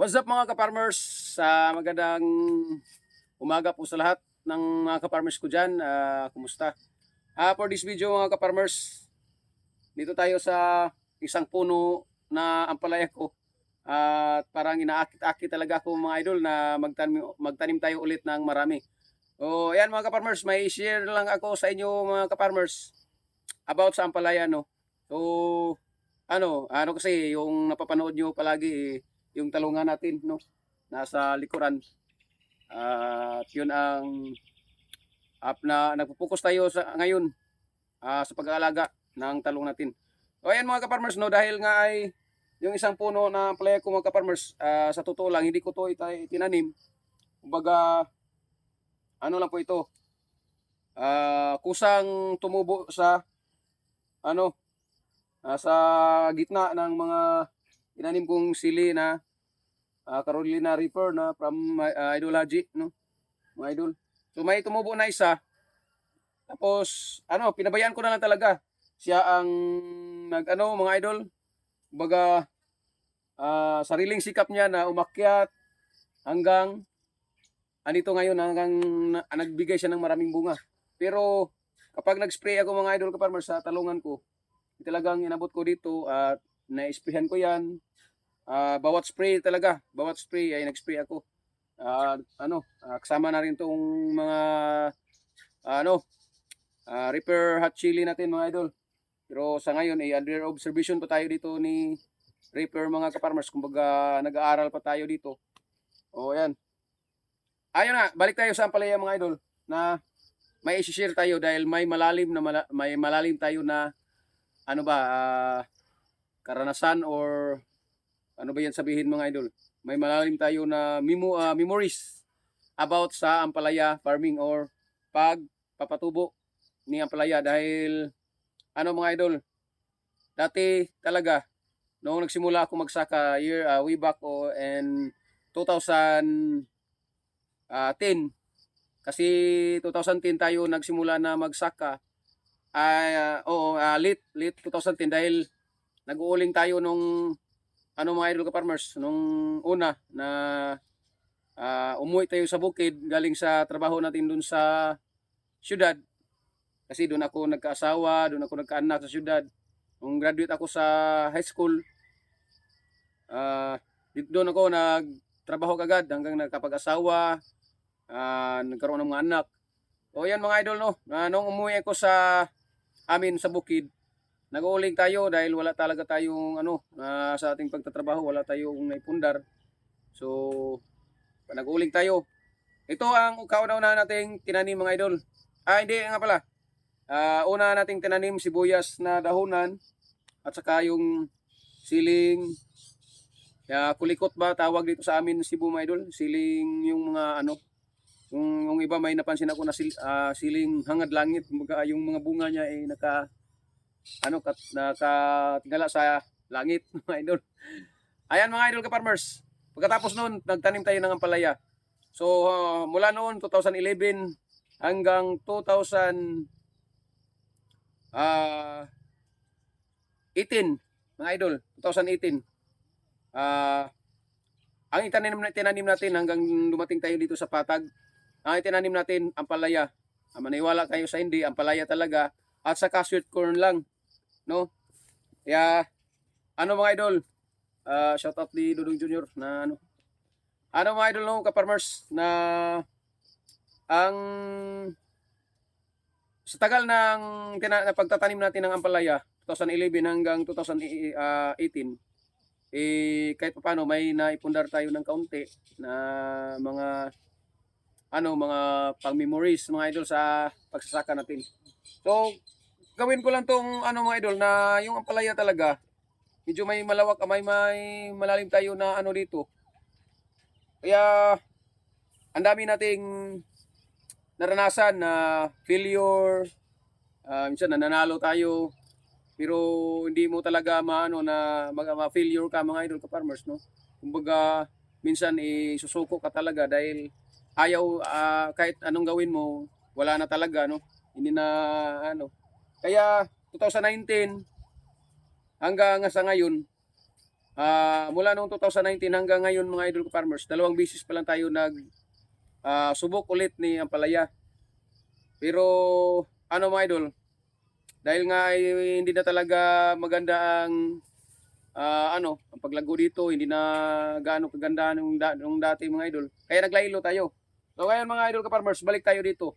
What's up mga ka-farmers? Sa magandang umaga po sa lahat ng mga ka-farmers ko dyan. Ah, kumusta? Ah, for this video mga ka-farmers, dito tayo sa isang puno na ampalaya ko. At parang inaakit-akit talaga ako mga idol na magtanim, magtanim tayo ulit ng marami. So, ayan mga ka-farmers, may share lang ako sa inyo mga ka-farmers about sa ampalaya no. So, ano, ano kasi yung napapanood nyo palagi eh, yung talungan natin no nasa likuran at yun ang up na nagpo-focus tayo sa ngayon ah, sa pag-aalaga ng talong natin. So ayan mga kaparmers no dahil nga ay yung isang puno na playa ko mga kaparmers ah, sa totoo lang hindi ko to itay tinanim. Kumbaga ano lang po ito. ah, kusang tumubo sa ano ah, sa gitna ng mga tinanim kong sili na ah, Carolina Reaper na from uh, Idol Haji, no? Mga idol. So may tumubo na isa. Tapos ano, pinabayaan ko na lang talaga. Siya ang nag ano, mga idol. Baga ah, sariling sikap niya na umakyat hanggang anito ngayon hanggang na, nagbigay siya ng maraming bunga. Pero kapag nag-spray ako mga idol kaparmer sa talungan ko, talagang inabot ko dito at na-sprayhan ko yan. Ah, bawat spray talaga, bawat spray ay nag-spray ako. Ah, ano, ah, kasama na rin tong mga ano, ah, Reaper hot chili natin mga idol. Pero sa ngayon ay under observation pa tayo dito ni Reaper mga kaparmers. Kumbaga nag-aaral pa tayo dito. O yan. Ayun na, balik tayo sa Ampalaya mga idol na may i-share tayo dahil may malalim na mala- may malalim tayo na ano ba ah, karanasan or ano ba yan sabihin mga idol? May malalim tayo na memo, ah, memories about sa Ampalaya farming or pagpapatubo ni Ampalaya dahil ano mga idol, dati talaga noong nagsimula ako magsaka year ah, way back o and 2010 kasi 2010 tayo nagsimula na magsaka. Ay ah, oo ah, late late 2010 dahil nag-uuling tayo nung ano mga idol ka farmers nung una na ah, umuwi tayo sa bukid galing sa trabaho natin dun sa syudad kasi doon ako nagkaasawa, doon ako nagkaanak sa syudad. Nung graduate ako sa high school, ah doon ako nagtrabaho kagad hanggang nagkapag-asawa, ah, nagkaroon ng mga anak. O yan mga idol no, na nung umuwi ako sa amin sa bukid, nag-uuling tayo dahil wala talaga tayong ano, ah, sa ating pagtatrabaho, wala tayong naipundar. So, nag-uuling tayo. Ito ang kauna-una nating tinanim mga idol. Ah, hindi nga pala. Ah, una nating tinanim sibuyas na dahonan at saka yung siling ya kulikot ba tawag dito sa amin Cebu mga idol, siling yung mga ano yung, yung iba may napansin ako na sil, ah, siling hangad langit, kumbaga yung mga bunga niya ay naka ano kat, nakatingala sa langit mga idol. Ayan mga idol ka farmers. Pagkatapos noon, nagtanim tayo ng ampalaya. So ah, mula noon 2011 hanggang 2000 ah 18 mga idol 2018 ah ang itinanim na tinanim natin hanggang dumating tayo dito sa Patag ang itinanim natin ang palaya ah, maniwala kayo sa hindi ang palaya talaga at saka sweet corn lang no? Kaya ano mga idol? Ah shout out ni Dudong Junior na ano? Ano mga idol no ka-farmers na ang sa tagal ng tina, na pagtatanim natin ng ampalaya 2011 hanggang 2018 eh kahit pa paano may naipundar tayo ng kaunti na mga ano mga pang memories mga idol sa pagsasaka natin. So gawin ko lang tong ano mga idol na yung ampalaya talaga medyo may malawak may may malalim tayo na ano dito. Kaya ang dami nating naranasan na failure, ah, minsan nananalo tayo, pero hindi mo talaga maano na mag ma-failure ka mga idol ka farmers no. Kumbaga minsan eh susuko ka talaga dahil ayaw ah, kahit anong gawin mo wala na talaga no. Hindi na ano. Kaya 2019 hanggang sa ngayon Ah, mula noong 2019 hanggang ngayon mga idol ko farmers, dalawang beses pa lang tayo nag ah, subok ulit ni Ampalaya. Pero ano mga idol, dahil nga ay hindi na talaga maganda ang ah, ano, ang paglago dito, hindi na gaano kaganda nung, nung dati mga idol. Kaya naglaylo tayo. So ngayon mga idol ka farmers, balik tayo dito.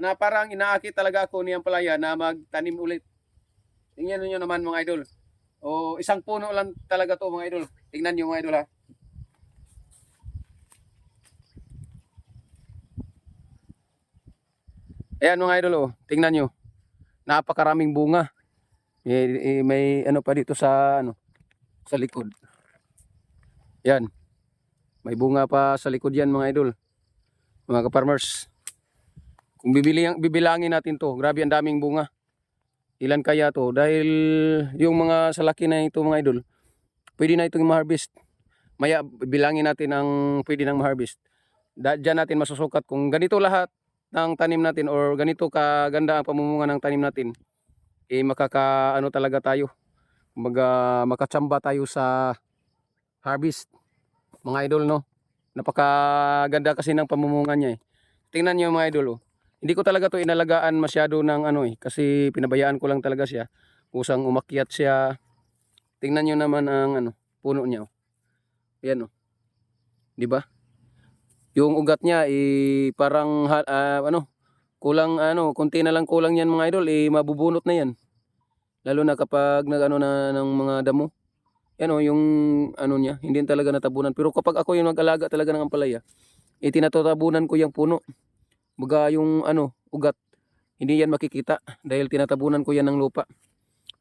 Na parang inaakit talaga ako ni Ampalaya na magtanim ulit. Tingnan niyo naman mga idol. O isang puno lang talaga to mga idol. Tingnan niyo mga idol ha. Ayan mga idol oh, tingnan niyo. Napakaraming bunga. May, eh, may ano pa dito sa ano sa likod. Yan. May bunga pa sa likod yan mga idol. Mga ka-farmers. Kung bibili, bibilangin natin to, grabe ang daming bunga. Ilan kaya to? Dahil yung mga salaki na ito mga idol, pwede na itong ma-harvest. Maya bilangin natin ang pwede nang ma-harvest. Da, dyan natin masusukat kung ganito lahat ng tanim natin or ganito kaganda ang pamumunga ng tanim natin, eh makaka ano talaga tayo. Kumbaga makatsamba tayo sa harvest. Mga idol no. Napakaganda kasi ng pamumunga niya eh. Tingnan niyo mga idol oh. Hindi ko talaga to inalagaan masyado ng ano eh kasi pinabayaan ko lang talaga siya. Kusang umakyat siya. Tingnan niyo naman ang ano puno niya oh. Ayan oh. 'Di ba? Yung ugat niya eh parang ah, ano kulang ano konti na lang kulang yan mga idol eh mabubunot na yan. Lalo na kapag nag ano na ng mga damo. Yan oh, yung ano niya, hindi talaga natabunan. Pero kapag ako yung nag-alaga talaga ng ampalaya, eh tinatatabunan ko yung puno. Baga yung ano, ugat. Hindi yan makikita dahil tinatabunan ko yan ng lupa.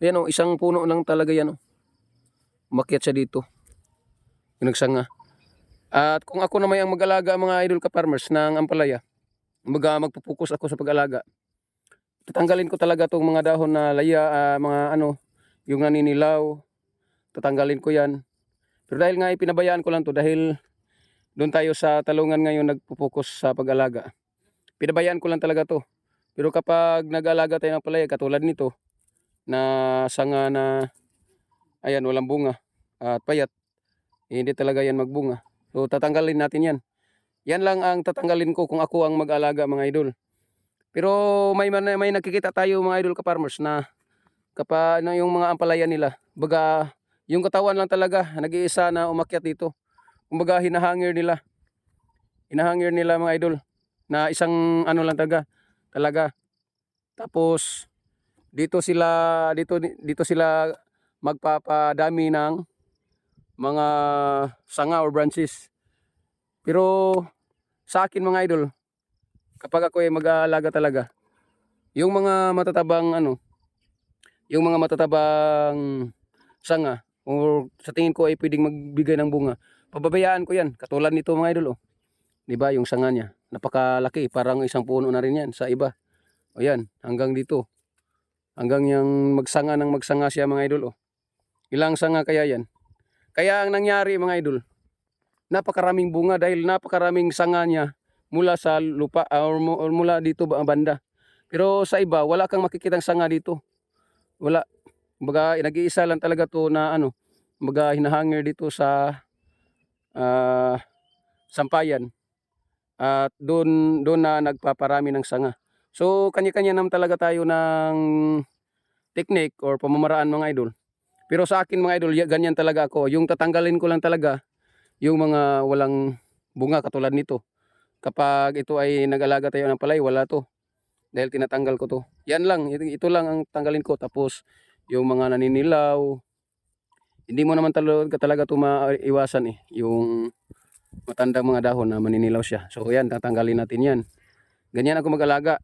Yan oh, isang puno lang talaga yan oh. Umakyat siya dito. Yung nagsanga. At kung ako naman ang mag-alaga mga idol ka farmers ng ampalaya, baga magpupukus ako sa pag-alaga. Tatanggalin ko talaga tong mga dahon na laya, ah, mga ano, yung naninilaw, tatanggalin ko yan. Pero dahil nga ipinabayaan ko lang to dahil doon tayo sa talungan ngayon nagpupokus sa pag-alaga. Pinabayaan ko lang talaga to. Pero kapag nag-alaga tayo ng palaya katulad nito na sanga na ayan walang bunga at payat eh, hindi talaga yan magbunga. So tatanggalin natin yan. Yan lang ang tatanggalin ko kung ako ang mag-alaga mga idol. Pero may may nakikita tayo mga idol ka farmers na kapag na yung mga ampalaya nila, baga yung katawan lang talaga nag-iisa na umakyat dito. Kumbaga hinahangir nila. Hinahangir nila mga idol na isang ano lang talaga talaga. Tapos dito sila dito dito sila magpapadami ng mga sanga or branches. Pero sa akin mga idol, kapag ako ay mag-aalaga talaga, yung mga matatabang ano, yung mga matatabang sanga or sa tingin ko ay pwedeng magbigay ng bunga, pababayaan ko yan. Katulad nito mga idol, oh. 'Di ba yung sanga niya? Napakalaki, parang isang puno na rin yan sa iba. O yan, hanggang dito. Hanggang yung magsanga ng magsanga siya mga idol, oh. Ilang sanga kaya yan? Kaya ang nangyari mga idol, napakaraming bunga dahil napakaraming sanga niya mula sa lupa ah, or, mu- or mula dito ba banda. Pero sa iba, wala kang makikitang sanga dito. Wala. Baga, nag-iisa lang talaga to na ano, baga hinahangir dito sa ah, sampayan. At doon doon na nagpaparami ng sanga. So kanya-kanya naman talaga tayo ng technique or pamamaraan mga idol. Pero sa akin mga idol, ya- ganyan talaga ako. Yung tatanggalin ko lang talaga yung mga walang bunga katulad nito. Kapag ito ay nag-alaga tayo ng palay, wala to. Dahil tinatanggal ko to. Yan lang, ito, ito lang ang tanggalin ko. Tapos yung mga naninilaw, hindi mo naman talaga, talaga to maiwasan eh. Yung matandang mga dahon na maninilaw siya. So yan, tatanggalin natin yan. Ganyan ako mag-alaga.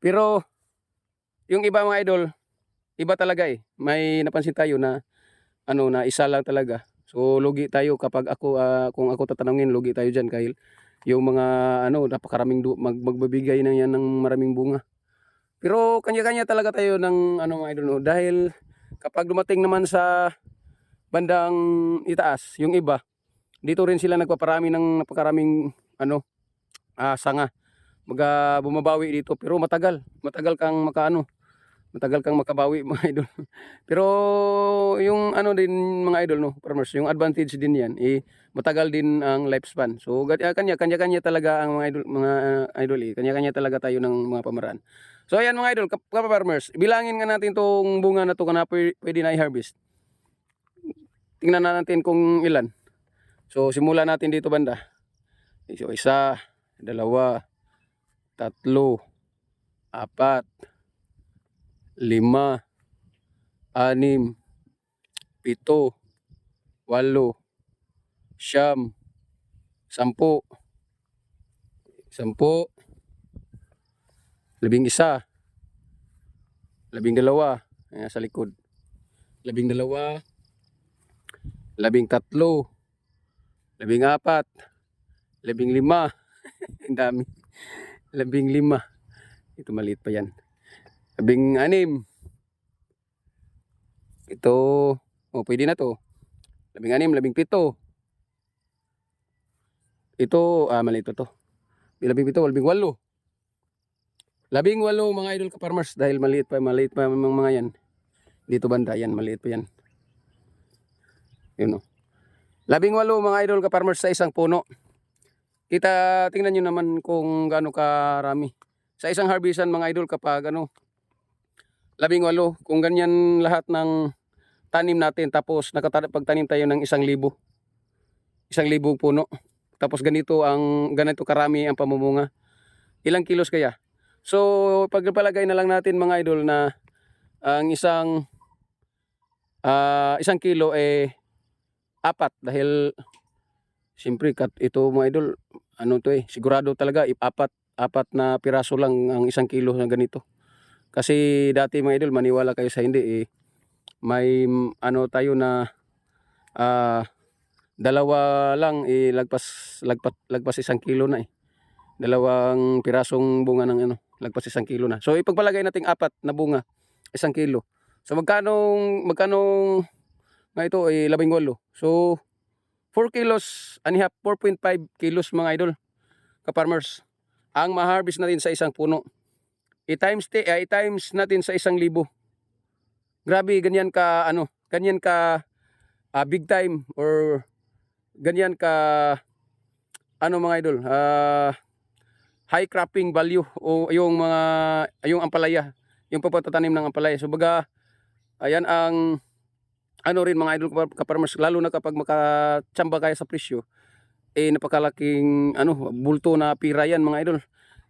Pero yung iba mga idol, iba talaga eh. May napansin tayo na ano na isa lang talaga. So lugi tayo kapag ako ah, kung ako tatanungin lugi tayo diyan kahil yung mga ano napakaraming mag, magbibigay na yan ng maraming bunga. Pero kanya-kanya talaga tayo ng ano mga idol no? dahil kapag dumating naman sa bandang itaas, yung iba dito rin sila nagpaparami ng napakaraming ano ah, sanga. Maga bumabawi dito pero matagal, matagal kang makaano matagal kang makabawi mga idol. Pero yung ano din mga idol no, farmers, yung advantage din yan, eh, matagal din ang lifespan. So ga- kanya kanya kanya talaga ang mga idol mga uh, idol eh. Kanya kanya talaga tayo ng mga pamaraan. So ayan mga idol, kap- farmers, bilangin nga natin tong bunga na to kana pwede na i-harvest. Tingnan na natin kung ilan. So simulan natin dito banda. So isa, dalawa, tatlo, apat, lima, anim, pito, walo, siyam, sampu, sampu, labing isa, labing dalawa, ayan sa likod, labing dalawa, labing tatlo, labing apat, labing lima, ang dami, labing lima, ito maliit pa yan, labing anim, ito, oh pwede na to, labing anim, labing pito, ito, ah maliit pa to, labing pito, labing walo, labing walo mga idol ka-farmers dahil maliit pa, maliit pa mga mga yan, dito banda yan, maliit pa yan, yun oh. Labing walo mga idol ka-farmers sa isang puno. Kita, tingnan nyo naman kung gaano karami. Sa isang harvestan mga idol kapag ano, labing walo, kung ganyan lahat ng tanim natin, tapos nakapagtanim tayo ng isang libo. Isang libong puno. Tapos ganito ang, ganito karami ang pamumunga. Ilang kilos kaya? So, pagpalagay na lang natin mga idol na ang isang ah, isang kilo eh apat dahil siyempre kat ito mga idol ano to eh sigurado talaga apat apat na piraso lang ang isang kilo na ganito. Kasi dati mga idol maniwala kayo sa hindi eh. May ano tayo na ah dalawa lang eh lagpas lagpas lagpas isang kilo na eh. Dalawang pirasong bunga ng ano lagpas isang kilo na. So ipagpalagay nating apat na bunga isang kilo. So magkano magkano nga ito ay labing walo. So, 4 kilos and half, 4.5 kilos mga idol, ka-farmers. Ang ma-harvest natin sa isang puno. I-times, eh, i-times natin sa isang libo. Grabe, ganyan ka, ano, ganyan ka ah, big time or ganyan ka, ano mga idol, ah, high cropping value o yung mga, yung ampalaya, yung pagpapatanim ng ampalaya. So, baga, ayan ang ano rin mga idol ka- kaparmers lalo na kapag makatsamba kayo sa presyo eh napakalaking ano bulto na pira yan mga idol.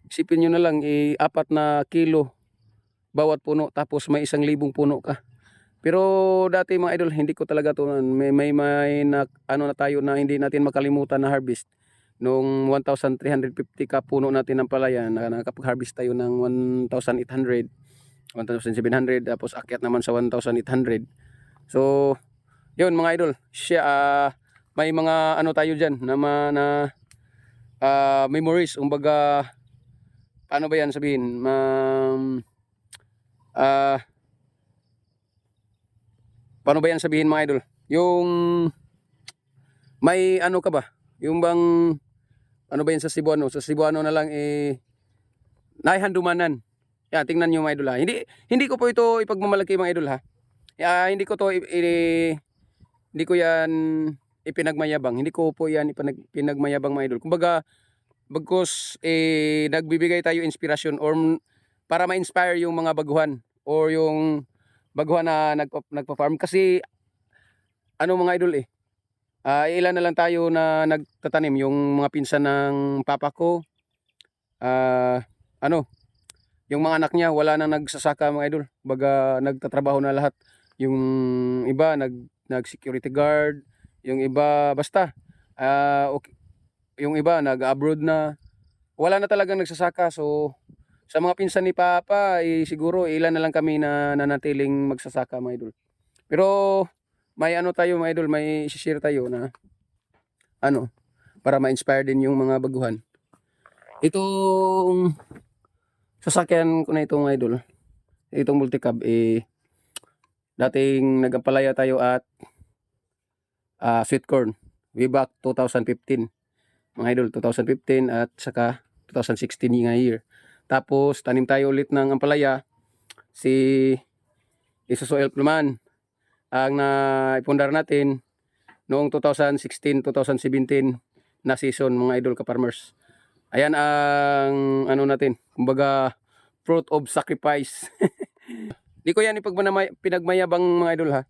Isipin nyo na lang eh, apat na kilo bawat puno tapos may isang libong puno ka. Pero dati mga idol hindi ko talaga to may may, may na, ano na tayo na hindi natin makalimutan na harvest. Nung 1,350 ka puno natin ng palaya na nakapag-harvest tayo ng 1,800 1,700 tapos akyat naman sa 1,800 So, yun mga idol, siya ah, may mga ano tayo diyan na ma- na ah, memories, umbaga paano ba yan sabihin? Um, ah paano ba yan sabihin mga idol? Yung may ano ka ba? Yung bang ano ba yan sa Cebuano? Sa Cebuano na lang eh naihandumanan. Yan, tingnan niyo mga idol ha. Hindi hindi ko po ito ipagmamalaki mga idol ha. Ah, hindi ko to i- i- hindi ko yan ipinagmayabang. Hindi ko po yan ipinag, mga idol. Kumbaga, bagkus eh, nagbibigay tayo inspirasyon or para ma-inspire yung mga baguhan or yung baguhan na nagpa, nagpa-farm. Kasi, ano mga idol eh, ah, ilan na lang tayo na nagtatanim. Yung mga pinsan ng papa ko, ah, ano, yung mga anak niya, wala nang nagsasaka mga idol. Baga, nagtatrabaho na lahat yung iba nag nag security guard yung iba basta ah okay, yung iba nag abroad na wala na talagang nagsasaka. So sa mga pinsan ni Papa eh, siguro ilan na lang kami na nanatiling magsasaka mga idol. Pero may ano tayo mga idol may share tayo na ano para ma-inspire din yung mga baguhan. Itong sasakyan ko na itong idol itong multicab eh dating nagampalaya tayo at ah sweet corn way back 2015 mga idol 2015 at saka 2016 nga year tapos tanim tayo ulit ng ampalaya si Isuso Elf naman ang naipundar natin noong 2016-2017 na season mga idol ka-farmers. Ayan ang ano natin, kumbaga fruit of sacrifice. Di ko yan ipagmanamay, pinagmayabang mga idol ha.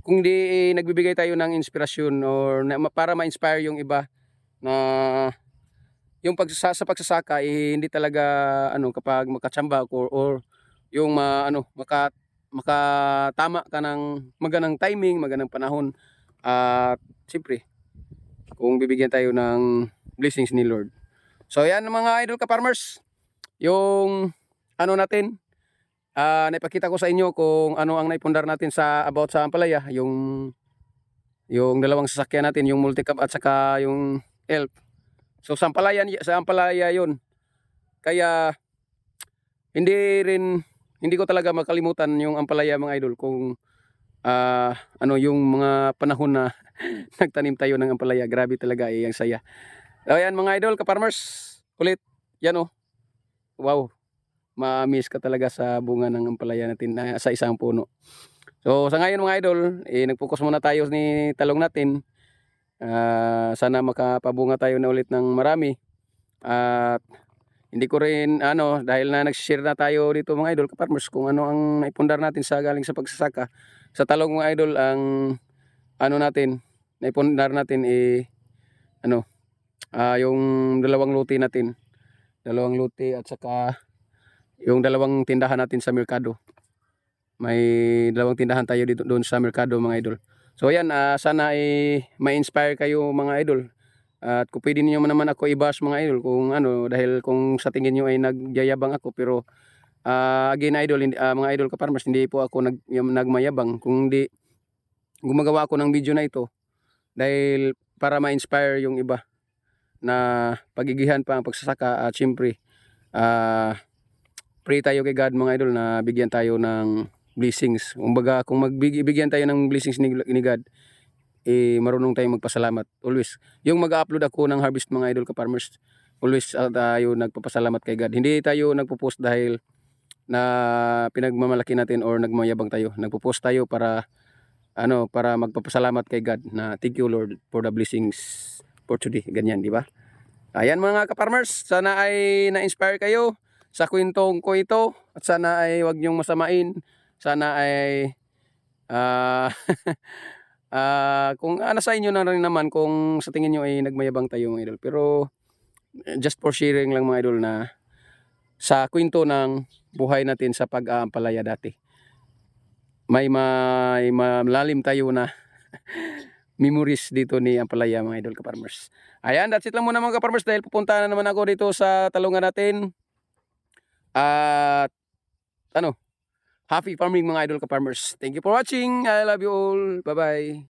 Kung di eh, nagbibigay tayo ng inspirasyon or na, para ma-inspire yung iba na yung pagsasa, sa pagsasaka eh, hindi talaga ano kapag makatsamba or, or yung ma, ano maka makatama ka ng magandang timing, magandang panahon at siyempre kung bibigyan tayo ng blessings ni Lord. So yan mga idol ka farmers, yung ano natin ah naipakita ko sa inyo kung ano ang naipundar natin sa about sa Ampalaya, yung yung dalawang sasakyan natin, yung multicab at saka yung elf. So sa Ampalaya, sa Ampalaya yun. Kaya hindi rin hindi ko talaga makalimutan yung Ampalaya mga idol kung ah ano yung mga panahon na nagtanim tayo ng Ampalaya. Grabe talaga eh, ang saya. Ayan mga idol, ka-farmers, ulit, yan oh. Wow, ma-miss ka talaga sa bunga ng Ampalaya natin na sa isang puno. So sa ngayon mga idol, eh, nag-focus muna tayo ni talong natin. Ah, sana makapabunga tayo na ulit ng marami. At hindi ko rin ano dahil na nag-share na tayo dito mga idol ka-farmers kung ano ang naipundar natin sa galing sa pagsasaka. Sa talong mga idol ang ano natin naipundar natin eh ano ah yung dalawang luti natin. Dalawang luti at saka yung dalawang tindahan natin sa merkado. May dalawang tindahan tayo dito doon sa merkado mga idol. So ayan, ah, sana ay ma-inspire kayo mga idol. At kung pwede niyo naman ako i-bash mga idol kung ano dahil kung sa tingin niyo ay nagyayabang ako pero ah, again idol hindi, ah, mga idol ka farmers hindi po ako nag nagmayabang kung hindi gumagawa ako ng video na ito dahil para ma-inspire yung iba na pagigihan pa ang pagsasaka at syempre ah pray tayo kay God mga idol na bigyan tayo ng blessings. Kumbaga kung magbigyan tayo ng blessings ni, ni God eh marunong tayong magpasalamat always. Yung mag-upload ako ng harvest mga idol ka farmers, always uh, tayo nagpapasalamat kay God. Hindi tayo nagpo-post dahil na pinagmamalaki natin or nagmayabang tayo. Nagpo-post tayo para ano, para magpapasalamat kay God na thank you Lord for the blessings for today. Ganyan, di ba? Ayan mga ka-farmers, sana ay na-inspire kayo sa kwentong ko ito at sana ay wag niyong masamain. Sana ay ah Ah, kung ano sa inyo na rin naman kung sa tingin niyo ay nagmayabang tayo mga idol. Pero eh, just for sharing lang mga idol na sa kwento ng buhay natin sa pag-aampalaya dati. May may malalim tayo na memories dito ni Ampalaya mga idol ka-farmers. Ayan, that's it lang muna mga ka-farmers dahil pupunta na naman ako dito sa talungan natin. At ano, happy farming mga idol ka-farmers. Thank you for watching. I love you all. Bye-bye.